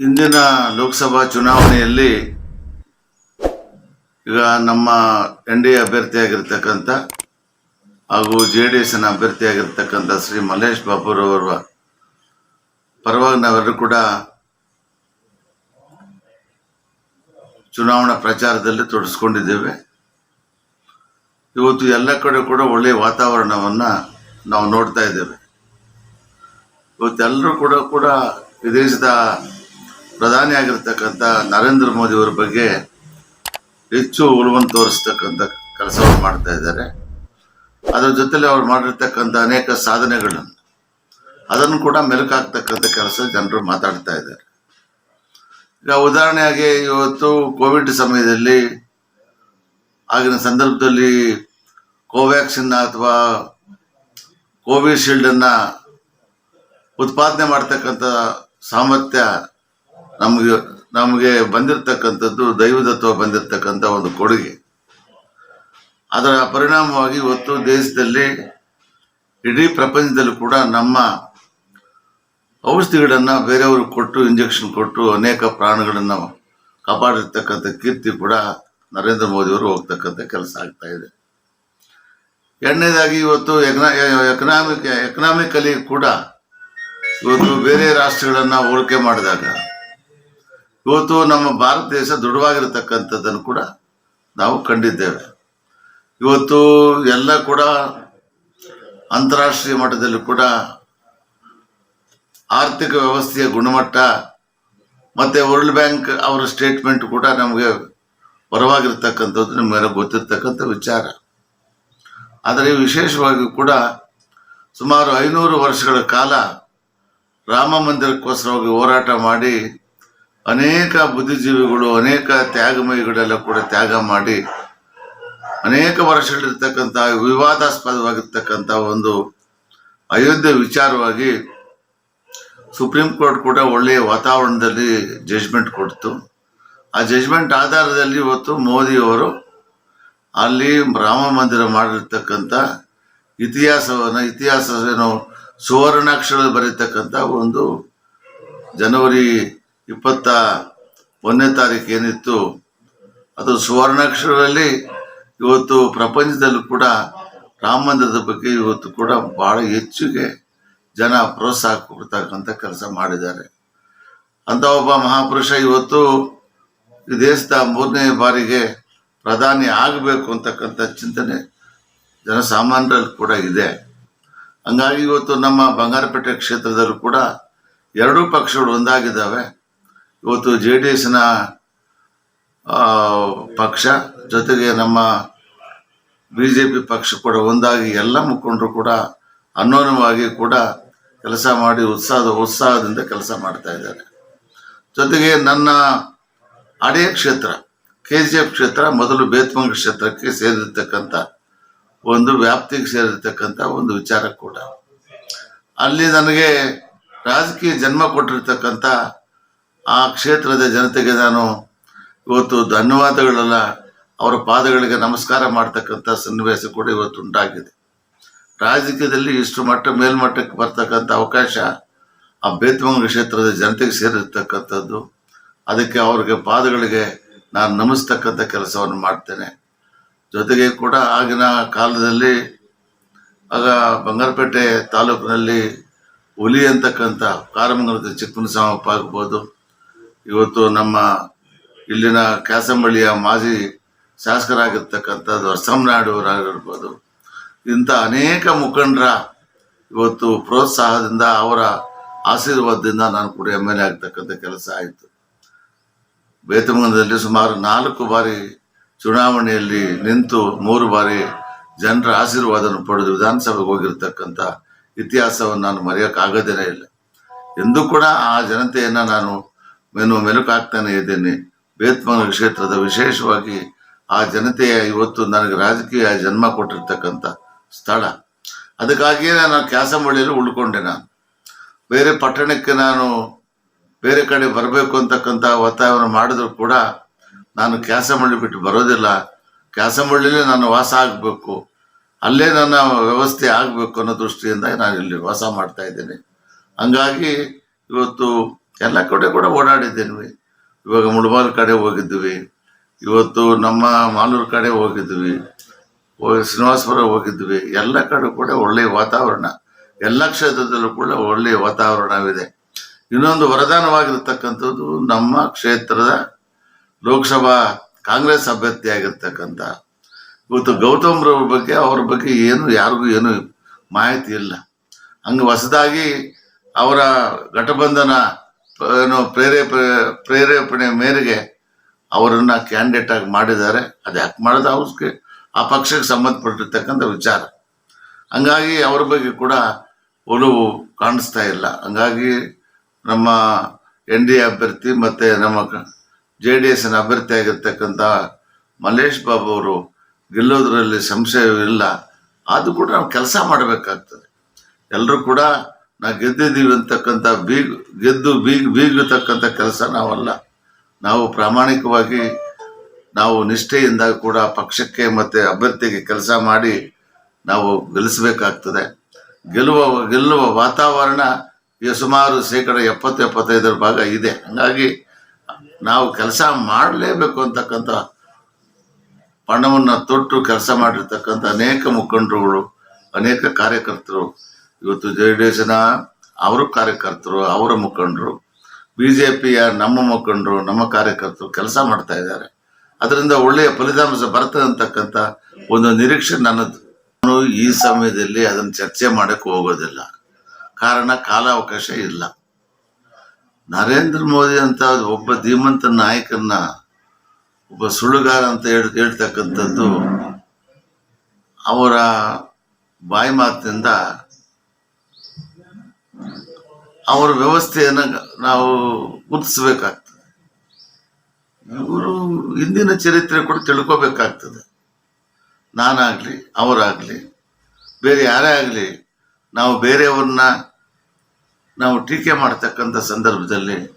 ಇಂದಿನ ಲೋಕಸಭಾ ಚುನಾವಣೆಯಲ್ಲಿ ಈಗ ನಮ್ಮ ಎನ್ ಡಿ ಎ ಅಭ್ಯರ್ಥಿಯಾಗಿರ್ತಕ್ಕಂಥ ಹಾಗೂ ಜೆ ಡಿ ಎಸ್ನ ಅಭ್ಯರ್ಥಿಯಾಗಿರ್ತಕ್ಕಂಥ ಶ್ರೀ ಮಲ್ಲೇಶ್ ಬಾಬುರವರ ಪರವಾಗಿ ನಾವೆಲ್ಲರೂ ಕೂಡ ಚುನಾವಣಾ ಪ್ರಚಾರದಲ್ಲಿ ತೊಡಸ್ಕೊಂಡಿದ್ದೇವೆ ಇವತ್ತು ಎಲ್ಲ ಕಡೆ ಕೂಡ ಒಳ್ಳೆಯ ವಾತಾವರಣವನ್ನು ನಾವು ನೋಡ್ತಾ ಇದ್ದೇವೆ. ಇವತ್ತೆಲ್ಲರೂ ಕೂಡ ಕೂಡ ಈ ದೇಶದ ಪ್ರಧಾನಿ ಆಗಿರ್ತಕ್ಕಂಥ ನರೇಂದ್ರ ಮೋದಿ ಅವರ ಬಗ್ಗೆ ಹೆಚ್ಚು ಉಳುವನ್ನು ತೋರಿಸ್ತಕ್ಕಂಥ ಕೆಲಸವನ್ನು ಮಾಡ್ತಾ ಇದ್ದಾರೆ. ಅದರ ಜೊತೆಲಿ ಅವ್ರು ಮಾಡಿರ್ತಕ್ಕಂಥ ಅನೇಕ ಸಾಧನೆಗಳನ್ನು, ಅದನ್ನು ಕೂಡ ಮೆಲುಕಾಗ್ತಕ್ಕಂಥ ಕೆಲಸ ಜನರು ಮಾತಾಡ್ತಾ ಇದ್ದಾರೆ. ಈಗ ಉದಾಹರಣೆಯಾಗಿ ಇವತ್ತು ಕೋವಿಡ್ ಸಮಯದಲ್ಲಿ ಆಗಿನ ಸಂದರ್ಭದಲ್ಲಿ ಕೋವ್ಯಾಕ್ಸಿನ್ ಅಥವಾ ಕೋವಿಶೀಲ್ಡನ್ನು ಉತ್ಪಾದನೆ ಮಾಡ್ತಕ್ಕಂಥ ಸಾಮರ್ಥ್ಯ ನಮಗೆ ನಮಗೆ ಬಂದಿರತಕ್ಕಂಥದ್ದು, ದೈವದತ್ವ ಬಂದಿರತಕ್ಕಂಥ ಒಂದು ಕೊಡುಗೆ. ಅದರ ಪರಿಣಾಮವಾಗಿ ಇವತ್ತು ದೇಶದಲ್ಲಿ, ಇಡೀ ಪ್ರಪಂಚದಲ್ಲೂ ಕೂಡ ನಮ್ಮ ಔಷಧಿಗಳನ್ನು ಬೇರೆಯವ್ರಿಗೆ ಕೊಟ್ಟು, ಇಂಜೆಕ್ಷನ್ ಕೊಟ್ಟು, ಅನೇಕ ಪ್ರಾಣಗಳನ್ನು ಕಾಪಾಡಿರ್ತಕ್ಕಂಥ ಕೀರ್ತಿ ಕೂಡ ನರೇಂದ್ರ ಮೋದಿಯವರು ಹೋಗ್ತಕ್ಕಂಥ ಕೆಲಸ ಆಗ್ತಾ ಇದೆ. ಎರಡನೇದಾಗಿ ಇವತ್ತು ಎಕನಾ ಎಕನಾಮಿಕ್ ಎಕನಾಮಿಕಲಿ ಕೂಡ ಇವತ್ತು ಬೇರೆ ರಾಷ್ಟ್ರಗಳನ್ನು ಹೋಲಿಕೆ ಮಾಡಿದಾಗ ಇವತ್ತು ನಮ್ಮ ಭಾರತ ದೇಶ ದೃಢವಾಗಿರತಕ್ಕಂಥದ್ದನ್ನು ಕೂಡ ನಾವು ಕಂಡಿದ್ದೇವೆ. ಇವತ್ತು ಎಲ್ಲ ಕೂಡ ಅಂತಾರಾಷ್ಟ್ರೀಯ ಮಟ್ಟದಲ್ಲಿ ಕೂಡ ಆರ್ಥಿಕ ವ್ಯವಸ್ಥೆಯ ಗುಣಮಟ್ಟ ಮತ್ತು ವರ್ಲ್ಡ್ ಬ್ಯಾಂಕ್ ಅವರ ಸ್ಟೇಟ್ಮೆಂಟ್ ಕೂಡ ನಮಗೆ ಪರವಾಗಿರ್ತಕ್ಕಂಥದ್ದು ನಮಗೆಲ್ಲ ಗೊತ್ತಿರ್ತಕ್ಕಂಥ ವಿಚಾರ. ಆದರೆ ವಿಶೇಷವಾಗಿ ಕೂಡ ಸುಮಾರು ಐನೂರು ವರ್ಷಗಳ ಕಾಲ ರಾಮ ಮಂದಿರಕ್ಕೋಸ್ಕರವಾಗಿ ಹೋರಾಟ ಮಾಡಿ ಅನೇಕ ಬುದ್ಧಿಜೀವಿಗಳು, ಅನೇಕ ತ್ಯಾಗಮಯಿಗಳೆಲ್ಲ ಕೂಡ ತ್ಯಾಗ ಮಾಡಿ ಅನೇಕ ವರ್ಷಗಳಿರ್ತಕ್ಕಂಥ, ವಿವಾದಾಸ್ಪದವಾಗಿರ್ತಕ್ಕಂಥ ಒಂದು ಅಯೋಧ್ಯೆ ವಿಚಾರವಾಗಿ ಸುಪ್ರೀಂ ಕೋರ್ಟ್ ಕೂಡ ಒಳ್ಳೆಯ ವಾತಾವರಣದಲ್ಲಿ ಜಜ್ಮೆಂಟ್ ಕೊಡ್ತು. ಆ ಜಜ್ಮೆಂಟ್ ಆಧಾರದಲ್ಲಿ ಇವತ್ತು ಮೋದಿಯವರು ಅಲ್ಲಿ ರಾಮ ಮಂದಿರ ಮಾಡಿರ್ತಕ್ಕಂಥ ಇತಿಹಾಸವನ್ನು ಇತಿಹಾಸ ಏನು ಸುವರ್ಣಾಕ್ಷರ ಬರೀತಕ್ಕಂಥ ಒಂದು ಜನವರಿ ಇಪ್ಪತ್ತ ಒಂದನೇ ತಾರೀಕು ಏನಿತ್ತು, ಅದು ಸುವರ್ಣಾಕ್ಷರದಲ್ಲಿ ಇವತ್ತು ಪ್ರಪಂಚದಲ್ಲೂ ಕೂಡ ರಾಮ ಮಂದಿರದ ಬಗ್ಗೆ ಇವತ್ತು ಕೂಡ ಬಹಳ ಹೆಚ್ಚಿಗೆ ಜನ ಪ್ರೋತ್ಸಾಹ ಕೊಡ್ತಕ್ಕಂಥ ಕೆಲಸ ಮಾಡಿದ್ದಾರೆ. ಅಂತ ಒಬ್ಬ ಮಹಾಪುರುಷ ಇವತ್ತು ಈ ದೇಶದ ಮೂರನೇ ಬಾರಿಗೆ ಪ್ರಧಾನಿ ಆಗಬೇಕು ಅಂತಕ್ಕಂಥ ಚಿಂತನೆ ಜನಸಾಮಾನ್ಯರಲ್ಲಿ ಕೂಡ ಇದೆ. ಹಂಗಾಗಿ ಇವತ್ತು ನಮ್ಮ ಬಂಗಾರಪೇಟೆ ಕ್ಷೇತ್ರದಲ್ಲೂ ಕೂಡ ಎರಡೂ ಪಕ್ಷಗಳು ಒಂದಾಗಿದ್ದಾವೆ. ಇವತ್ತು ಜೆ ಡಿ ಎಸ್ನ ಪಕ್ಷ ಜೊತೆಗೆ ನಮ್ಮ ಬಿ ಜೆ ಪಿ ಪಕ್ಷ ಕೂಡ ಒಂದಾಗಿ ಎಲ್ಲ ಮುಖಂಡರು ಕೂಡ ಅನ್ನೋನವಾಗಿ ಕೂಡ ಕೆಲಸ ಮಾಡಿ ಉತ್ಸಾಹದ, ಉತ್ಸಾಹದಿಂದ ಕೆಲಸ ಮಾಡ್ತಾ ಇದ್ದಾರೆ. ಜೊತೆಗೆ ನನ್ನ ಅಡೆಯ ಕ್ಷೇತ್ರ ಕೆ ಜಿ ಎಫ್ ಕ್ಷೇತ್ರ, ಮೊದಲು ಬೇತ್ಮಂಗ ಕ್ಷೇತ್ರಕ್ಕೆ ಸೇರಿರ್ತಕ್ಕಂಥ ಒಂದು ವ್ಯಾಪ್ತಿಗೆ ಸೇರಿರ್ತಕ್ಕಂಥ ಒಂದು ವಿಚಾರ ಕೂಡ. ಅಲ್ಲಿ ನನಗೆ ರಾಜಕೀಯ ಜನ್ಮ ಕೊಟ್ಟಿರ್ತಕ್ಕಂಥ ಆ ಕ್ಷೇತ್ರದ ಜನತೆಗೆ ನಾನು ಇವತ್ತು ಧನ್ಯವಾದಗಳೆಲ್ಲ ಅವರ ಪಾದಗಳಿಗೆ ನಮಸ್ಕಾರ ಮಾಡ್ತಕ್ಕಂಥ ಸನ್ನಿವೇಶ ಕೂಡ ಇವತ್ತು ಉಂಟಾಗಿದೆ. ರಾಜಕೀಯದಲ್ಲಿ ಇಷ್ಟು ಮಟ್ಟ ಮೇಲ್ಮಟ್ಟಕ್ಕೆ ಬರ್ತಕ್ಕಂಥ ಅವಕಾಶ ಆ ಬೇತ್ಮಂಗ ಕ್ಷೇತ್ರದ ಜನತೆಗೆ ಸೇರಿರ್ತಕ್ಕಂಥದ್ದು. ಅದಕ್ಕೆ ಅವ್ರಿಗೆ ಪಾದಗಳಿಗೆ ನಾನು ನಮಿಸ್ತಕ್ಕಂಥ ಕೆಲಸವನ್ನು ಮಾಡ್ತೇನೆ. ಜೊತೆಗೆ ಕೂಡ ಆಗಿನ ಕಾಲದಲ್ಲಿ ಆಗ ಬಂಗಾರಪೇಟೆ ತಾಲೂಕಿನಲ್ಲಿ ಹುಲಿ ಅಂತಕ್ಕಂಥ ಕಾರಮಂಗಲದ ಚಿಕ್ಕಮನಸಾಮಪ್ಪ ಆಗ್ಬೋದು. ಇವತ್ತು ನಮ್ಮ ಇಲ್ಲಿನ ಕ್ಯಾಸಂಬಳ್ಳಿಯ ಮಾಜಿ ಶಾಸಕರಾಗಿರ್ತಕ್ಕಂಥದ್ದು ಅರಸಮನಾಡುವರಾಗಿರ್ಬೋದು ಇಂಥ ಅನೇಕ ಮುಖಂಡರ ಇವತ್ತು ಪ್ರೋತ್ಸಾಹದಿಂದ ಅವರ ಆಶೀರ್ವಾದದಿಂದ ನಾನು ಕೂಡ ಎಂ ಎಲ್ ಕೆಲಸ ಆಯಿತು. ಬೇತಮಂಗಲದಲ್ಲಿ ಸುಮಾರು ನಾಲ್ಕು ಬಾರಿ ಚುನಾವಣೆಯಲ್ಲಿ ನಿಂತು ಮೂರು ಬಾರಿ ಜನರ ಆಶೀರ್ವಾದವನ್ನು ಪಡೆದು ವಿಧಾನಸಭೆಗೆ ಹೋಗಿರ್ತಕ್ಕಂಥ ಇತಿಹಾಸವನ್ನು ನಾನು ಮರೆಯೋಕ್ಕಾಗೋದೇನೇ ಇಲ್ಲ. ಎಂದೂ ಕೂಡ ಆ ಜನತೆಯನ್ನು ನಾನು ಮೆನು ಮೆಲುಕಾಗ್ತಾನೆ ಇದ್ದೇನೆ. ಬೇತ್ಮನ ಕ್ಷೇತ್ರದ ವಿಶೇಷವಾಗಿ ಆ ಜನತೆಯ ಇವತ್ತು ನನಗೆ ರಾಜಕೀಯ ಜನ್ಮ ಕೊಟ್ಟಿರ್ತಕ್ಕಂಥ ಸ್ಥಳ. ಅದಕ್ಕಾಗಿಯೇ ನಾನು ಕ್ಯಾಸಂಬಳ್ಳಿಯಲ್ಲಿ ಉಳ್ಕೊಂಡೆ ನಾನು. ಬೇರೆ ಪಟ್ಟಣಕ್ಕೆ ನಾನು ಬೇರೆ ಕಡೆ ಬರಬೇಕು ಅಂತಕ್ಕಂಥ ಒತ್ತಾಯವನ್ನು ಮಾಡಿದ್ರು ಕೂಡ ನಾನು ಕ್ಯಾಸಮಳ್ಳಿ ಬಿಟ್ಟು ಬರೋದಿಲ್ಲ. ಕ್ಯಾಸಮಳ್ಳಿಲೇ ನಾನು ವಾಸ ಆಗಬೇಕು. ಅಲ್ಲೇ ನನ್ನ ವ್ಯವಸ್ಥೆ ಆಗಬೇಕು ಅನ್ನೋ ದೃಷ್ಟಿಯಿಂದ ನಾನು ಇಲ್ಲಿ ವಾಸ ಮಾಡ್ತಾ ಇದ್ದೇನೆ. ಹಂಗಾಗಿ ಇವತ್ತು ಎಲ್ಲ ಕಡೆ ಕೂಡ ಓಡಾಡಿದ್ದೇವೆ. ಇವಾಗ ಮುಳಬಾಲ್ ಕಡೆ ಹೋಗಿದ್ವಿ. ಇವತ್ತು ನಮ್ಮ ಮಾಲೂರು ಕಡೆ ಹೋಗಿದ್ವಿ. ಹೋಗಿ ಶ್ರೀನಿವಾಸಪುರ ಹೋಗಿದ್ವಿ. ಎಲ್ಲ ಕಡೆ ಕೂಡ ಒಳ್ಳೆಯ ವಾತಾವರಣ. ಎಲ್ಲ ಕ್ಷೇತ್ರದಲ್ಲೂ ಕೂಡ ಒಳ್ಳೆಯ ವಾತಾವರಣವಿದೆ. ಇನ್ನೊಂದು ವರದಾನವಾಗಿರ್ತಕ್ಕಂಥದ್ದು ನಮ್ಮ ಕ್ಷೇತ್ರದ ಲೋಕಸಭಾ ಕಾಂಗ್ರೆಸ್ ಅಭ್ಯರ್ಥಿ ಆಗಿರ್ತಕ್ಕಂಥ ಇವತ್ತು ಗೌತಮ್ ರವ್ರ ಬಗ್ಗೆ, ಅವ್ರ ಬಗ್ಗೆ ಏನು, ಯಾರಿಗೂ ಏನು ಮಾಹಿತಿ ಇಲ್ಲ. ಹಂಗೆ ಹೊಸದಾಗಿ ಅವರ ಘಟಬಂಧನ ಏನು, ಪ್ರೇರೇಪ ಪ್ರೇರೇಪಣೆ ಮೇರೆಗೆ ಅವರನ್ನ ಕ್ಯಾಂಡಿಡೇಟ್ ಆಗಿ ಮಾಡಿದ್ದಾರೆ. ಅದು ಯಾಕೆ ಮಾಡೋದು ಅವ್ರಿಗೆ ಆ ಪಕ್ಷಕ್ಕೆ ಸಂಬಂಧಪಟ್ಟಿರ್ತಕ್ಕಂಥ ವಿಚಾರ. ಹಂಗಾಗಿ ಅವ್ರ ಬಗ್ಗೆ ಕೂಡ ಒಲವು ಕಾಣಿಸ್ತಾ ಇಲ್ಲ. ಹಂಗಾಗಿ ನಮ್ಮ ಎನ್ ಡಿ ಎ ಅಭ್ಯರ್ಥಿ ಮತ್ತು ನಮ್ಮ ಜೆ ಡಿ ಎಸ್ನ ಅಭ್ಯರ್ಥಿ ಆಗಿರ್ತಕ್ಕಂಥ ಮಲ್ಲೇಶ್ ಬಾಬು ಅವರು ಗೆಲ್ಲೋದ್ರಲ್ಲಿ ಸಂಶಯವಿಲ್ಲ. ಅದು ಕೂಡ ನಾವು ಕೆಲಸ ಮಾಡಬೇಕಾಗ್ತದೆ. ಎಲ್ಲರೂ ಕೂಡ ನಾ ಗೆದ್ದಿದ್ದೀವಿ ಅಂತಕ್ಕಂಥ ಬೀಗ್, ಗೆದ್ದು ಬೀಗ್, ಬೀಗತಕ್ಕಂಥ ಕೆಲಸ ನಾವಲ್ಲ. ನಾವು ಪ್ರಾಮಾಣಿಕವಾಗಿ ನಾವು ನಿಷ್ಠೆಯಿಂದ ಕೂಡ ಪಕ್ಷಕ್ಕೆ ಮತ್ತು ಅಭ್ಯರ್ಥಿಗೆ ಕೆಲಸ ಮಾಡಿ ನಾವು ಗೆಲ್ಲಿಸಬೇಕಾಗ್ತದೆ. ಗೆಲ್ಲುವ ಗೆಲ್ಲುವ ವಾತಾವರಣ ಸುಮಾರು ಶೇಕಡ ಎಪ್ಪತ್ತು, ಎಪ್ಪತ್ತೈದರ ಭಾಗ ಇದೆ. ಹಾಗಾಗಿ ನಾವು ಕೆಲಸ ಮಾಡಲೇಬೇಕು ಅಂತಕ್ಕಂಥ ಪಣವನ್ನು ತೊಟ್ಟು ಕೆಲಸ ಮಾಡಿರ್ತಕ್ಕಂಥ ಅನೇಕ ಮುಖಂಡರುಗಳು, ಅನೇಕ ಕಾರ್ಯಕರ್ತರು ಇವತ್ತು ಜೆ ಡಿ ಎಸ್ನ ಅವರ ಕಾರ್ಯಕರ್ತರು, ಅವರ ಮುಖಂಡರು ಬಿ ಜೆ ಪಿಯ ನಮ್ಮ ಮುಖಂಡರು, ನಮ್ಮ ಕಾರ್ಯಕರ್ತರು ಕೆಲಸ ಮಾಡ್ತಾ ಇದ್ದಾರೆ. ಅದರಿಂದ ಒಳ್ಳೆಯ ಫಲಿತಾಂಶ ಬರ್ತದೆ ಅಂತಕ್ಕಂಥ ಒಂದು ನಿರೀಕ್ಷೆ ನನ್ನದು. ನಾನು ಈ ಸಮಯದಲ್ಲಿ ಅದನ್ನು ಚರ್ಚೆ ಮಾಡಕ್ಕೆ ಹೋಗೋದಿಲ್ಲ. ಕಾರಣ ಕಾಲಾವಕಾಶ ಇಲ್ಲ. ನರೇಂದ್ರ ಮೋದಿ ಅಂತ ಒಬ್ಬ ಧೀಮಂತ ನಾಯಕನ್ನ, ಒಬ್ಬ ಸುಳ್ಳುಗಾರ ಅಂತ ಹೇಳಿ, ಹೇಳ್ತಕ್ಕಂಥದ್ದು ಅವರ ಬಾಯಿ ಮಾತಿನಿಂದ ಅವರ ವ್ಯವಸ್ಥೆಯನ್ನು ನಾವು ಗುರುತಿಸಬೇಕಾಗ್ತದೆ. ಇವರು ಹಿಂದಿನ ಚರಿತ್ರೆ ಕೂಡ ತಿಳ್ಕೋಬೇಕಾಗ್ತದೆ. ನಾನಾಗಲಿ, ಅವರಾಗಲಿ, ಬೇರೆ ಯಾರೇ ಆಗಲಿ, ನಾವು ಬೇರೆಯವ್ರನ್ನ ನಾವು ಟೀಕೆ ಮಾಡ್ತಕ್ಕಂಥ ಸಂದರ್ಭದಲ್ಲಿ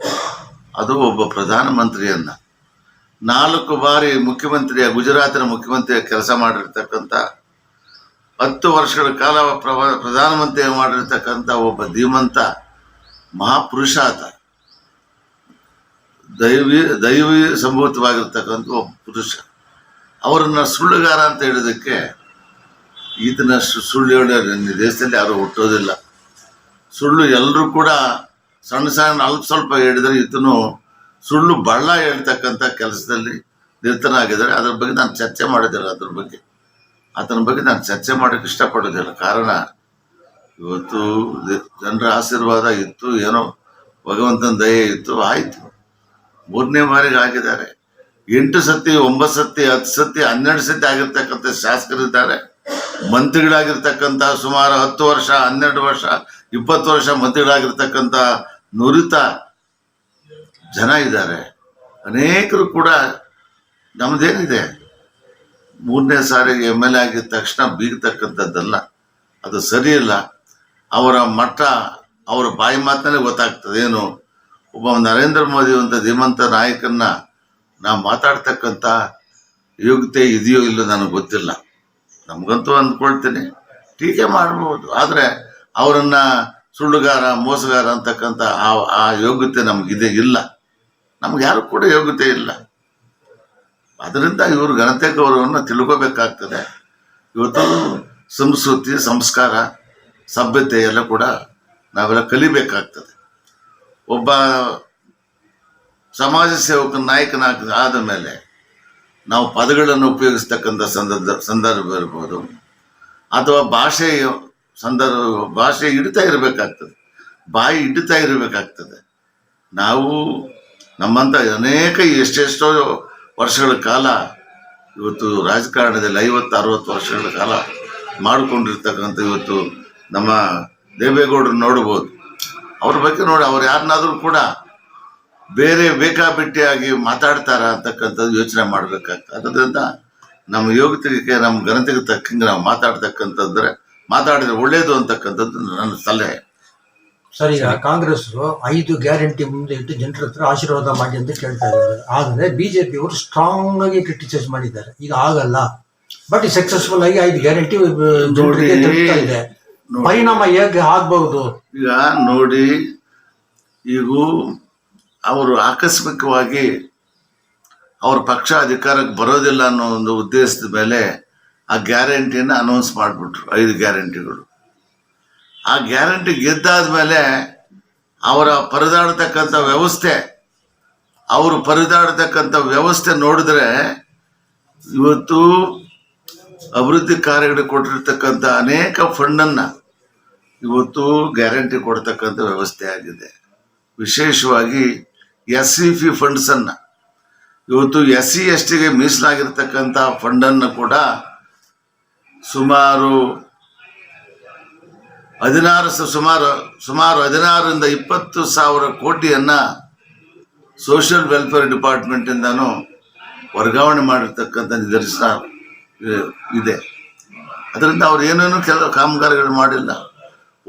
ಅದು ಒಬ್ಬ ಪ್ರಧಾನಮಂತ್ರಿಯನ್ನು ನಾಲ್ಕು ಬಾರಿ ಮುಖ್ಯಮಂತ್ರಿಯ, ಗುಜರಾತಿನ ಮುಖ್ಯಮಂತ್ರಿಯ ಕೆಲಸ ಮಾಡಿರ್ತಕ್ಕಂಥ, ಹತ್ತು ವರ್ಷಗಳ ಕಾಲ ಪ್ರವ- ಪ್ರಧಾನಮಂತ್ರಿ ಮಾಡಿರ್ತಕ್ಕಂಥ ಒಬ್ಬ ಧೀಮಂತ ಮಹಾಪುರುಷ ಆತ ದೈವಿ ದೈವಿ ಸಂಭೂತವಾಗಿರ್ತಕ್ಕಂಥ ಒಬ್ಬ ಪುರುಷ. ಅವರನ್ನ ಸುಳ್ಳುಗಾರ ಅಂತ ಹೇಳೋದಕ್ಕೆ ಈತನ ಸುಳ್ಳು ಹೇಳೋರು ಈ ದೇಶದಲ್ಲಿ ಯಾರು ಹುಟ್ಟೋದಿಲ್ಲ. ಸುಳ್ಳು ಎಲ್ಲರೂ ಕೂಡ ಸಣ್ಣ ಸಣ್ಣ ಅಲ್ಪ ಸ್ವಲ್ಪ ಹೇಳಿದರೆ ಈತನು ಸುಳ್ಳು ಬಳ್ಳ ಹೇಳ್ತಕ್ಕಂಥ ಕೆಲಸದಲ್ಲಿ ನಿರತನಾಗಿದ್ದಾರೆ ಅದ್ರ ಬಗ್ಗೆ ನಾನು ಚರ್ಚೆ ಮಾಡೋದಿಲ್ಲ ಅದ್ರ ಬಗ್ಗೆ. ಆತನ ಬಗ್ಗೆ ನಾನು ಚರ್ಚೆ ಮಾಡೋಕ್ಕೆ ಇಷ್ಟಪಡೋದಿಲ್ಲ. ಕಾರಣ ಇವತ್ತು ಜನರ ಆಶೀರ್ವಾದ ಇತ್ತು, ಏನೋ ಭಗವಂತನ ದಯೆ ಇತ್ತು, ಆಯಿತು. ಮೂರನೇ ಬಾರಿಗೆ ಆಗಿದ್ದಾರೆ. ಎಂಟು ಸತಿ, ಒಂಬತ್ತು ಸತಿ, ಹತ್ತು ಸತಿ, ಹನ್ನೆರಡು ಸತಿ ಆಗಿರ್ತಕ್ಕಂಥ ಶಾಸಕರಿದ್ದಾರೆ. ಮಂತ್ರಿಗಳಾಗಿರ್ತಕ್ಕಂಥ ಸುಮಾರು ಹತ್ತು ವರ್ಷ, ಹನ್ನೆರಡು ವರ್ಷ, ಇಪ್ಪತ್ತು ವರ್ಷ ಮಂತ್ರಿಗಳಾಗಿರ್ತಕ್ಕಂಥ ನುರಿತ ಜನ ಇದ್ದಾರೆ. ಅನೇಕರು ಕೂಡ ನಮ್ಮದೇನಿದೆ ಮೂರನೇ ಸಾರಿಗೆ ಎಂ ಎಲ್ ಎ ಆಗಿದ ತಕ್ಷಣ ಬೀಗತಕ್ಕಂಥದ್ದಲ್ಲ. ಅದು ಸರಿಯಿಲ್ಲ ಅವರ ಮಟ್ಟ ಅವರ ಬಾಯಿ ಮಾತನೇ ಗೊತ್ತಾಗ್ತದೆ. ಏನು? ಒಬ್ಬ ನರೇಂದ್ರ ಮೋದಿ ಅಂತ ಧೀಮಂತ ನಾಯಕನ್ನ ನಾವು ಮಾತಾಡ್ತಕ್ಕಂಥ ಯೋಗ್ಯತೆ ಇದೆಯೋ ಇಲ್ಲೋ ನನಗೆ ಗೊತ್ತಿಲ್ಲ. ನಮಗಂತೂ ಅಂದ್ಕೊಳ್ತೀನಿ. ಟೀಕೆ ಮಾಡ್ಬೋದು. ಆದರೆ ಅವರನ್ನ ಸುಳ್ಳುಗಾರ, ಮೋಸಗಾರ ಅಂತಕ್ಕಂಥ ಆ ಆ ಯೋಗ್ಯತೆ ನಮಗಿದೆ ಇಲ್ಲ. ನಮ್ಗೆ ಯಾರು ಕೂಡ ಯೋಗ್ಯತೆ ಇಲ್ಲ. ಅದರಿಂದ ಇವರು ಘನತೆ ಗೌರವವನ್ನು ತಿಳ್ಕೋಬೇಕಾಗ್ತದೆ. ಇವತ್ತು ಸಂಸ್ಕೃತಿ, ಸಂಸ್ಕಾರ ಸಭ್ಯತೆ ಎಲ್ಲ ಕೂಡ ನಾವೆಲ್ಲ ಕಲಿಬೇಕಾಗ್ತದೆ. ಒಬ್ಬ ಸಮಾಜ ಸೇವಕ ನಾಯಕನಾಗ ಆದ ಮೇಲೆ ನಾವು ಪದಗಳನ್ನು ಉಪಯೋಗಿಸ್ತಕ್ಕಂಥ ಸಂದರ್ಭ ಸಂದರ್ಭ ಇರ್ಬೋದು. ಅಥವಾ ಭಾಷೆ ಸಂದರ್ಭ, ಭಾಷೆ ಹಿಡಿತಾ ಇರಬೇಕಾಗ್ತದೆ. ಬಾಯಿ ಹಿಡಿತಾ ಇರಬೇಕಾಗ್ತದೆ. ನಾವು ನಮ್ಮಂಥ ಅನೇಕ ಎಷ್ಟೆಷ್ಟೋ ವರ್ಷಗಳ ಕಾಲ, ಇವತ್ತು ರಾಜಕಾರಣದಲ್ಲಿ ಐವತ್ತು, ಅರವತ್ತು ವರ್ಷಗಳ ಕಾಲ ಮಾಡಿಕೊಂಡಿರ್ತಕ್ಕಂಥ ಇವತ್ತು ನಮ್ಮ ದೇವೇಗೌಡರು ನೋಡ್ಬೋದು. ಅವ್ರ ಬಗ್ಗೆ ನೋಡಿ ಅವ್ರು ಯಾರನ್ನಾದ್ರೂ ಕೂಡ ಬೇರೆ ಬೇಕಾಬಿಟ್ಟಿಯಾಗಿ ಮಾತಾಡ್ತಾರ ಅಂತಕ್ಕಂಥದ್ದು ಯೋಚನೆ ಮಾಡಬೇಕಾಗ್ತದೆ. ಅದರಿಂದ ನಮ್ಮ ಯೋಗ್ಯತೆಗೆ ನಮ್ಮ ಘನತೆಗೆ ತಕ್ಕಂಗೆ ನಾವು ಮಾತಾಡ್ತಕ್ಕಂಥದ್ರೆ ಮಾತಾಡಿದ್ರೆ ಒಳ್ಳೇದು ಅಂತಕ್ಕಂಥದ್ದು ನನ್ನ ಸಲಹೆ. ಸರಿ ಕಾಂಗ್ರೆಸ್ ಐದು ಗ್ಯಾರಂಟಿ ಮುಂದೆ ಇಟ್ಟು ಜನರ ಹತ್ರ ಆಶೀರ್ವಾದ ಮಾಡಿ ಅಂತ ಕೇಳ್ತಾ ಇದ್ದಾರೆ. ಆದರೆ ಬಿಜೆಪಿ ಅವರು ಸ್ಟ್ರಾಂಗ್ ಆಗಿ ಕ್ರಿಟಿಸೈಸ್ ಮಾಡಿದ್ದಾರೆ. ಈಗ ಆಗಲ್ಲ. ಬಟ್ ಸಕ್ಸಸ್ಫುಲ್ ಆಗಿ ಐದು ಗ್ಯಾರಂಟಿ ಇದೆ. ಪರಿಣಾಮ ಹೇಗೆ ಆಗ್ಬಹುದು? ಈಗ ನೋಡಿ ಈಗ ಅವರು ಆಕಸ್ಮಿಕವಾಗಿ ಅವ್ರ ಪಕ್ಷ ಅಧಿಕಾರಕ್ಕೆ ಬರೋದಿಲ್ಲ ಅನ್ನೋ ಒಂದು ಉದ್ದೇಶದ ಮೇಲೆ ಆ ಗ್ಯಾರಂಟಿನ ಅನೌನ್ಸ್ ಮಾಡಿಬಿಟ್ರು ಐದು ಗ್ಯಾರಂಟಿಗಳು. ಆ ಗ್ಯಾರಂಟಿ ಗೆದ್ದಾದ ಮೇಲೆ ಅವರ ಪರದಾಡ್ತಕ್ಕಂಥ ವ್ಯವಸ್ಥೆ ಅವರು ಪರಿದಾಡ್ತಕ್ಕಂಥ ವ್ಯವಸ್ಥೆ ನೋಡಿದ್ರೆ ಇವತ್ತು ಅಭಿವೃದ್ಧಿ ಕಾರ್ಯಗಳಿಗೆ ಕೊಟ್ಟಿರ್ತಕ್ಕಂಥ ಅನೇಕ ಫಂಡನ್ನು ಇವತ್ತು ಗ್ಯಾರಂಟಿ ಕೊಡ್ತಕ್ಕಂಥ ವ್ಯವಸ್ಥೆ ಆಗಿದೆ. ವಿಶೇಷವಾಗಿ ಎಸ್ ಸಿ ಪಿ ಫಂಡ್ಸನ್ನು ಇವತ್ತು ಎಸ್ ಸಿ ಎಸ್ ಟಿಗೆ ಮೀಸಲಾಗಿರ್ತಕ್ಕಂಥ ಫಂಡನ್ನು ಕೂಡ ಸುಮಾರು ಹದಿನಾರು ಸುಮಾರು ಸುಮಾರು ಹದಿನಾರರಿಂದ ಇಪ್ಪತ್ತು ಸಾವಿರ ಕೋಟಿಯನ್ನು ಸೋಷಿಯಲ್ ವೆಲ್ಫೇರ್ ಡಿಪಾರ್ಟ್ಮೆಂಟಿಂದನೂ ವರ್ಗಾವಣೆ ಮಾಡಿರ್ತಕ್ಕಂಥ ನಿದರ್ಶನ ಇದೆ. ಅದರಿಂದ ಅವ್ರು ಏನೇನು ಕೆಲವು ಕಾಮಗಾರಿಗಳು ಮಾಡಿಲ್ಲ.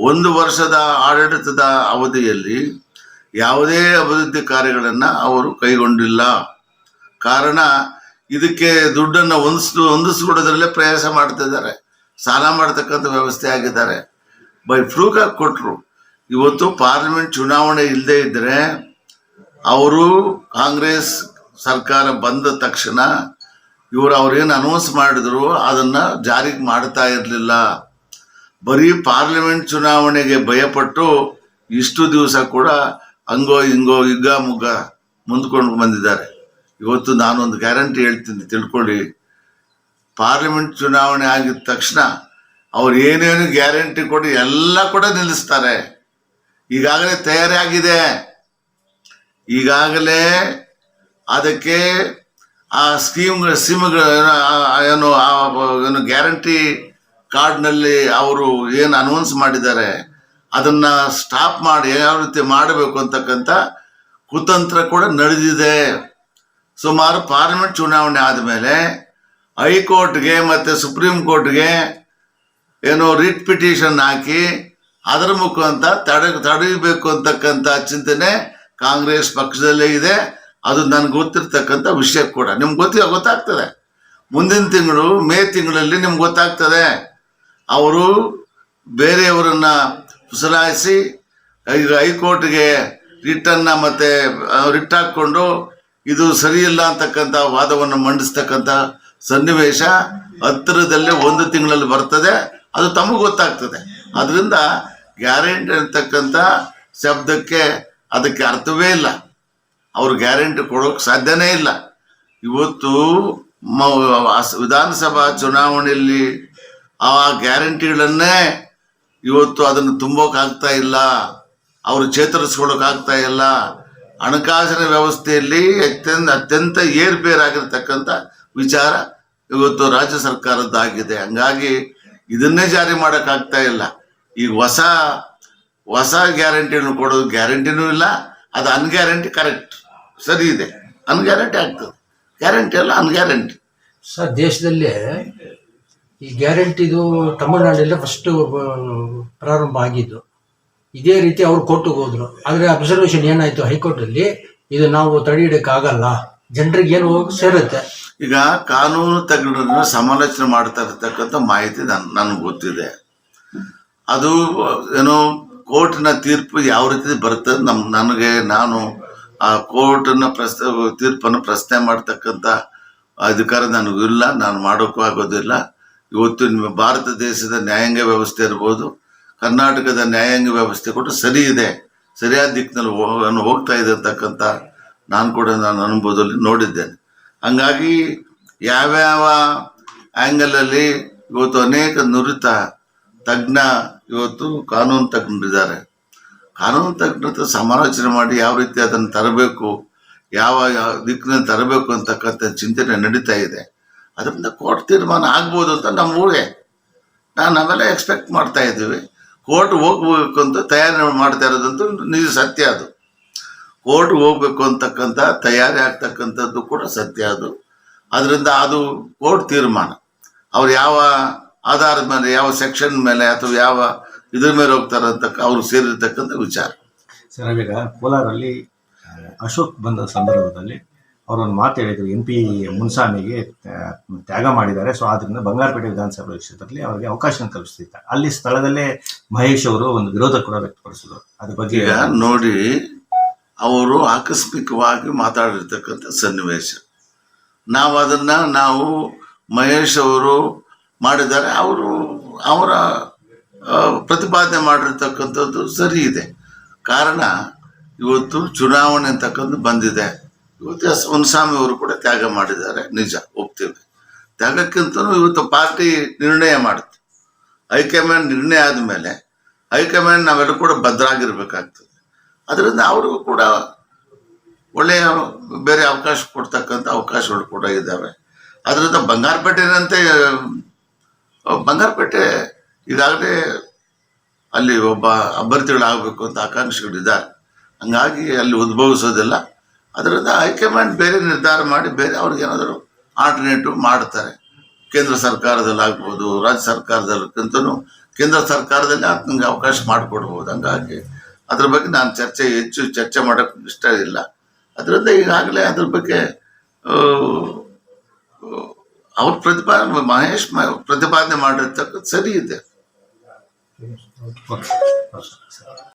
ಒಂದು ವರ್ಷದ ಆಡಳಿತದ ಅವಧಿಯಲ್ಲಿ ಯಾವುದೇ ಅಭಿವೃದ್ಧಿ ಕಾರ್ಯಗಳನ್ನು ಅವರು ಕೈಗೊಂಡಿಲ್ಲ. ಕಾರಣ ಇದಕ್ಕೆ ದುಡ್ಡನ್ನು ಹೊಂದಿಸ್ ಹೊಂದಿಸ್ಕೊಡೋದ್ರಲ್ಲೇ ಪ್ರಯಾಸ ಮಾಡ್ತಿದ್ದಾರೆ ಸಾಲ ಮಾಡ್ತಕ್ಕಂಥ ವ್ಯವಸ್ಥೆ ಆಗಿದ್ದಾರೆ. ಬೈ ಫ್ಲೂಕಾಗಿ ಕೊಟ್ಟರು ಇವತ್ತು ಪಾರ್ಲಿಮೆಂಟ್ ಚುನಾವಣೆ ಇಲ್ಲದೆ ಇದ್ದರೆ ಅವರು ಕಾಂಗ್ರೆಸ್ ಸರ್ಕಾರ ಬಂದ ತಕ್ಷಣ ಇವರು ಅವ್ರೇನು ಅನೌನ್ಸ್ ಮಾಡಿದ್ರು ಅದನ್ನು ಜಾರಿಗೆ ಮಾಡ್ತಾ ಇರಲಿಲ್ಲ. ಬರೀ ಪಾರ್ಲಿಮೆಂಟ್ ಚುನಾವಣೆಗೆ ಭಯಪಟ್ಟು ಇಷ್ಟು ದಿವಸ ಕೂಡ ಹಂಗೋ ಹಿಂಗೋ ಹಿಗ್ಗ ಮುಗ್ಗ ಮುಂದ್ಕೊಂಡು ಬಂದಿದ್ದಾರೆ. ಇವತ್ತು ನಾನೊಂದು ಗ್ಯಾರಂಟಿ ಹೇಳ್ತೀನಿ, ತಿಳ್ಕೊಳ್ಳಿ. ಪಾರ್ಲಿಮೆಂಟ್ ಚುನಾವಣೆ ಆಗಿದ ತಕ್ಷಣ ಅವ್ರು ಏನೇನು ಗ್ಯಾರಂಟಿ ಕೊಡಿ ಎಲ್ಲ ಕೂಡ ನಿಲ್ಲಿಸ್ತಾರೆ. ಈಗಾಗಲೇ ತಯಾರಿ ಆಗಿದೆ ಈಗಾಗಲೇ ಅದಕ್ಕೆ ಆ ಸ್ಕೀಮ್ ಸ್ಕೀಮ್ಗಳು, ಏನು ಏನು ಗ್ಯಾರಂಟಿ ಕಾರ್ಡ್ನಲ್ಲಿ ಅವರು ಏನು ಅನೌನ್ಸ್ ಮಾಡಿದ್ದಾರೆ, ಅದನ್ನ ಸ್ಟಾಪ್ ಮಾಡಿ ಯಾವ ರೀತಿ ಮಾಡಬೇಕು ಅಂತಕ್ಕಂಥ ಕುತಂತ್ರ ಕೂಡ ನಡೆದಿದೆ. ಸುಮಾರು ಪಾರ್ಲಿಮೆಂಟ್ ಚುನಾವಣೆ ಆದಮೇಲೆ ಹೈಕೋರ್ಟ್ಗೆ ಮತ್ತು ಸುಪ್ರೀಂ ಕೋರ್ಟ್ಗೆ ಏನೋ ರಿಟ್ ಪಿಟಿಷನ್ ಹಾಕಿ ಅದರ ಮುಖಾಂತರ ತಡೆ, ತಡೆಯಬೇಕು ಅಂತಕ್ಕಂಥ ಚಿಂತನೆ ಕಾಂಗ್ರೆಸ್ ಪಕ್ಷದಲ್ಲೇ ಇದೆ. ಅದು ನನಗೆ ಗೊತ್ತಿರ್ತಕ್ಕಂಥ ವಿಷಯ ಕೂಡ. ನಿಮ್ಗೆ ಗೊತ್ತಿ ಗೊತ್ತಾಗ್ತದೆ. ಮುಂದಿನ ತಿಂಗಳು, ಮೇ ತಿಂಗಳಲ್ಲಿ ನಿಮ್ಗೆ ಗೊತ್ತಾಗ್ತದೆ. ಅವರು ಬೇರೆಯವರನ್ನ ಫುಸಲಾಯಿಸಿ ಈಗ ಹೈಕೋರ್ಟ್ಗೆ ರಿಟ್ಟನ್ನು ಮತ್ತೆ ರಿಟ್ ಹಾಕ್ಕೊಂಡು ಇದು ಸರಿಯಿಲ್ಲ ಅಂತಕ್ಕಂಥ ವಾದವನ್ನು ಮಂಡಿಸ್ತಕ್ಕಂಥ ಸನ್ನಿವೇಶ ಹತ್ತಿರದಲ್ಲೇ ಒಂದು ತಿಂಗಳಲ್ಲಿ ಬರ್ತದೆ. ಅದು ತಮಗೆ ಗೊತ್ತಾಗ್ತದೆ. ಅದರಿಂದ ಗ್ಯಾರಂಟಿ ಅಂತಕ್ಕಂಥ ಶಬ್ದಕ್ಕೆ ಅದಕ್ಕೆ ಅರ್ಥವೇ ಇಲ್ಲ. ಅವ್ರು ಗ್ಯಾರಂಟಿ ಕೊಡೋಕೆ ಸಾಧ್ಯನೇ ಇಲ್ಲ. ಇವತ್ತು ವಿಧಾನಸಭಾ ಚುನಾವಣೆಯಲ್ಲಿ ಆ ಗ್ಯಾರಂಟಿಗಳನ್ನೇ ಇವತ್ತು ಅದನ್ನು ತುಂಬೋಕ್ಕಾಗ್ತಾ ಇಲ್ಲ, ಅವರು ಚೇತರಿಸ್ಕೊಳ್ಳೋಕ್ಕಾಗ್ತಾ ಇಲ್ಲ. ಹಣಕಾಸಿನ ವ್ಯವಸ್ಥೆಯಲ್ಲಿ ಅತ್ಯಂತ ಅತ್ಯಂತ ಏರ್ಪೇರಾಗಿರ್ತಕ್ಕಂಥ ವಿಚಾರ ಇವತ್ತು ರಾಜ್ಯ ಸರ್ಕಾರದ್ದಾಗಿದೆ. ಹಂಗಾಗಿ ಇದನ್ನೇ ಜಾರಿ ಮಾಡೋಕ್ಕಾಗ್ತಾ ಇಲ್ಲ. ಈಗ ಹೊಸ ಹೊಸ ಗ್ಯಾರಂಟಿಯನ್ನು ಕೊಡೋದು ಗ್ಯಾರಂಟಿನೂ ಇಲ್ಲ. ಅದು ಅನ್ಗ್ಯಾರಂಟಿ ಕರೆಕ್ಟ್, ಸರಿ ಇದೆ. ಅನ್ಗ್ಯಾರಂಟಿ ಆಗ್ತದೆ. ಗ್ಯಾರಂಟಿ ಅಲ್ಲ, ಅನ್ಗ್ಯಾರಂಟಿ. ಸರ್, ದೇಶದಲ್ಲೇ ಈ ಗ್ಯಾರಂಟಿದು ತಮಿಳ್ನಾಡಲ್ಲೇ ಫಸ್ಟ್ ಪ್ರಾರಂಭ ಆಗಿದ್ದು. ಇದೇ ರೀತಿ ಅವರು ಕೋರ್ಟಿಗೆ ಹೋದ್ರು. ಆದರೆ ಅಬ್ಸರ್ವೇಷನ್ ಏನಾಯ್ತು ಹೈಕೋರ್ಟಲ್ಲಿ? ಇದು ನಾವು ತಡೆ ಹಿಡಿಯೋಕ್ಕಾಗಲ್ಲ. ಜನರಿಗೆ ಏನು ಹೋಗಿ ಸೇರುತ್ತೆ? ಈಗ ಕಾನೂನು ತಜ್ಞರನ್ನ ಸಮಾಲೋಚನೆ ಮಾಡ್ತಾ ಇರ್ತಕ್ಕಂಥ ಮಾಹಿತಿ ನನ್, ನನಗೆ ಗೊತ್ತಿದೆ. ಅದು, ಏನೋ, ಕೋರ್ಟ್ನ ತೀರ್ಪು ಯಾವ ರೀತಿ ಬರ್ತದೆ ನಮ್, ನನಗೆ, ನಾನು, ಆ ಕೋರ್ಟ್ನ ಪ್ರಶ್ನೆ ತೀರ್ಪನ್ನು ಪ್ರಶ್ನೆ ಮಾಡ್ತಕ್ಕಂಥ ಅಧಿಕಾರ ಇಲ್ಲ, ನಾನು ಮಾಡೋಕ್ಕೂ ಆಗೋದಿಲ್ಲ. ಇವತ್ತು ಭಾರತ ದೇಶದ ನ್ಯಾಯಾಂಗ ವ್ಯವಸ್ಥೆ ಇರ್ಬೋದು, ಕರ್ನಾಟಕದ ನ್ಯಾಯಾಂಗ ವ್ಯವಸ್ಥೆ ಕೂಡ ಸರಿ ಇದೆ. ಸರಿಯಾದ ದಿಕ್ಕಿನಲ್ಲಿ ಹೋಗ್ತಾ ಇದೆ ಅಂತಕ್ಕಂಥ ನಾನು ಕೂಡ ನಾನು ಅನುಭವದಲ್ಲಿ ನೋಡಿದ್ದೇನೆ. ಹಂಗಾಗಿ ಯಾವ್ಯಾವ ಆ್ಯಂಗಲಲ್ಲಿ ಇವತ್ತು ಅನೇಕ ನುರಿತ ತಜ್ಞ ಇವತ್ತು ಕಾನೂನು ತಜ್ಞರಿದ್ದಾರೆ. ಕಾನೂನು ತಜ್ಞತೆ ಸಮಾಲೋಚನೆ ಮಾಡಿ ಯಾವ ರೀತಿ ಅದನ್ನು ತರಬೇಕು, ಯಾವ ಯಾವ ದಿಕ್ಕಿನಲ್ಲಿ ತರಬೇಕು ಅಂತಕ್ಕಂಥ ಚಿಂತನೆ ನಡೀತಾ ಇದೆ. ಅದರಿಂದ ಕೋರ್ಟ್ ತೀರ್ಮಾನ ಆಗ್ಬೋದು ಅಂತ ನಮ್ಮ ಊಹೆ ನಾನು ನಾವೆಲ್ಲ ಎಕ್ಸ್ಪೆಕ್ಟ್ ಮಾಡ್ತಾ ಇದ್ದೀವಿ. ಕೋರ್ಟ್ ಹೋಗ್ಬೇಕು ಅಂತ ತಯಾರಿ ಮಾಡ್ತಾ ಇರೋದಂತೂ ನಿಜ ಸತ್ಯ ಅದು. ಕೋರ್ಟ್ ಹೋಗ್ಬೇಕು ಅಂತಕ್ಕಂಥ, ತಯಾರಿ ಆಗ್ತಕ್ಕಂಥದ್ದು ಕೂಡ ಸತ್ಯ ಅದು. ಅದರಿಂದ ಅದು ಕೋರ್ಟ್ ತೀರ್ಮಾನ. ಅವ್ರು ಯಾವ ಆಧಾರದ ಮೇಲೆ, ಯಾವ ಸೆಕ್ಷನ್ ಮೇಲೆ ಅಥವಾ ಯಾವ ಇದ್ರ ಮೇಲೆ ಹೋಗ್ತಾರೆ ಅಂತ ಅವ್ರು ಸೇರಿರ್ತಕ್ಕಂಥ ವಿಚಾರ. ಸರ್ ಈಗ ಕೋಲಾರಲ್ಲಿ ಅಶೋಕ್ ಬಂದ ಸಂದರ್ಭದಲ್ಲಿ ಅವರೊಂದು ಮಾತು ಹೇಳಿದ್ರು. ಎಂ ಪಿ ಮುನ್ಸಾಮಿಗೆ ತ್ಯಾ- ತ್ಯಾಗ ಮಾಡಿದ್ದಾರೆ. ಸೊ ಆದ್ರಿಂದ ಬಂಗಾರಪೇಟೆ ವಿಧಾನಸಭಾ ಕ್ಷೇತ್ರದಲ್ಲಿ ಅವರಿಗೆ ಅವಕಾಶ ಕಲ್ಪಿಸ್ತಿದ್ದ ಅಲ್ಲಿ ಸ್ಥಳದಲ್ಲೇ ಮಹೇಶ್ ಅವರು ಒಂದು ವಿರೋಧ ಕೂಡ ವ್ಯಕ್ತಪಡಿಸಿದ್ರು. ಅದ್ರ ಬಗ್ಗೆ ನೋಡಿ, ಅವರು ಆಕಸ್ಮಿಕವಾಗಿ ಮಾತಾಡಿರ್ತಕ್ಕಂಥ ಸನ್ನಿವೇಶ. ನಾವು ಅದನ್ನು ನಾವು ಮಹೇಶ್ ಅವರು ಮಾಡಿದ್ದಾರೆ. ಅವರು ಅವರ ಪ್ರತಿಪಾದನೆ ಮಾಡಿರ್ತಕ್ಕಂಥದ್ದು ಸರಿ ಇದೆ. ಕಾರಣ ಇವತ್ತು ಚುನಾವಣೆ ಅಂತಕ್ಕಂಥ ಬಂದಿದೆ. ಇವತ್ತು ಮುನ್ಸ್ವಾಮಿ ಅವರು ಕೂಡ ತ್ಯಾಗ ಮಾಡಿದ್ದಾರೆ, ನಿಜ ಒಪ್ತೀವಿ ತ್ಯಾಗಕ್ಕಿಂತನೂ ಇವತ್ತು ಪಾರ್ಟಿ ನಿರ್ಣಯ ಮಾಡುತ್ತೆ. ಹೈಕಮಾಂಡ್ ನಿರ್ಣಯ ಆದಮೇಲೆ ಹೈಕಮಾಂಡ್ ನಾವೆಲ್ಲ ಕೂಡ ಭದ್ರಾಗಿರ್ಬೇಕಾಗ್ತದೆ. ಅದರಿಂದ ಅವ್ರಿಗೂ ಕೂಡ ಒಳ್ಳೆಯ ಬೇರೆ ಅವಕಾಶ ಕೊಡ್ತಕ್ಕಂಥ ಅವಕಾಶಗಳು ಕೂಡ ಇದ್ದಾವೆ. ಅದರಿಂದ ಬಂಗಾರಪೇಟೆನಂತೆ, ಬಂಗಾರಪೇಟೆ ಈಗಾಗಲೇ ಅಲ್ಲಿ ಒಬ್ಬ ಅಭ್ಯರ್ಥಿಗಳಾಗಬೇಕು ಅಂತ ಆಕಾಂಕ್ಷಿಗಳಿದ್ದಾರೆ. ಹಂಗಾಗಿ ಅಲ್ಲಿ ಉದ್ಭವಿಸೋದಿಲ್ಲ. ಅದರಿಂದ ಹೈಕಮಾಂಡ್ ಬೇರೆ ನಿರ್ಧಾರ ಮಾಡಿ ಬೇರೆ ಅವ್ರಿಗೆ ಏನಾದರೂ ಆಲ್ಟರ್ನೇಟಿವ್ ಮಾಡ್ತಾರೆ. ಕೇಂದ್ರ ಸರ್ಕಾರದಲ್ಲಿ ಆಗ್ಬೋದು, ರಾಜ್ಯ ಸರ್ಕಾರದಲ್ಲಕ್ಕಿಂತನೂ ಕೇಂದ್ರ ಸರ್ಕಾರದಲ್ಲಿ ಆತನಿಗೆ ಅವಕಾಶ ಮಾಡಿಕೊಡ್ಬೋದು ಹಂಗಾಗಿ. ಅದ್ರ ಬಗ್ಗೆ ನಾನು ಚರ್ಚೆ ಹೆಚ್ಚು ಚರ್ಚೆ ಮಾಡೋಕ್ಕೆ ಇಷ್ಟ ಇಲ್ಲ. ಅದರಿಂದ ಈಗಾಗಲೇ ಅದ್ರ ಬಗ್ಗೆ ಅವ್ರ ಪ್ರತಿಪಾದನೆ, ಮಹೇಶ್ ಪ್ರತಿಪಾದನೆ ಮಾಡಿರ್ತಕ್ಕಂಥ ಸರಿ ಇದೆ.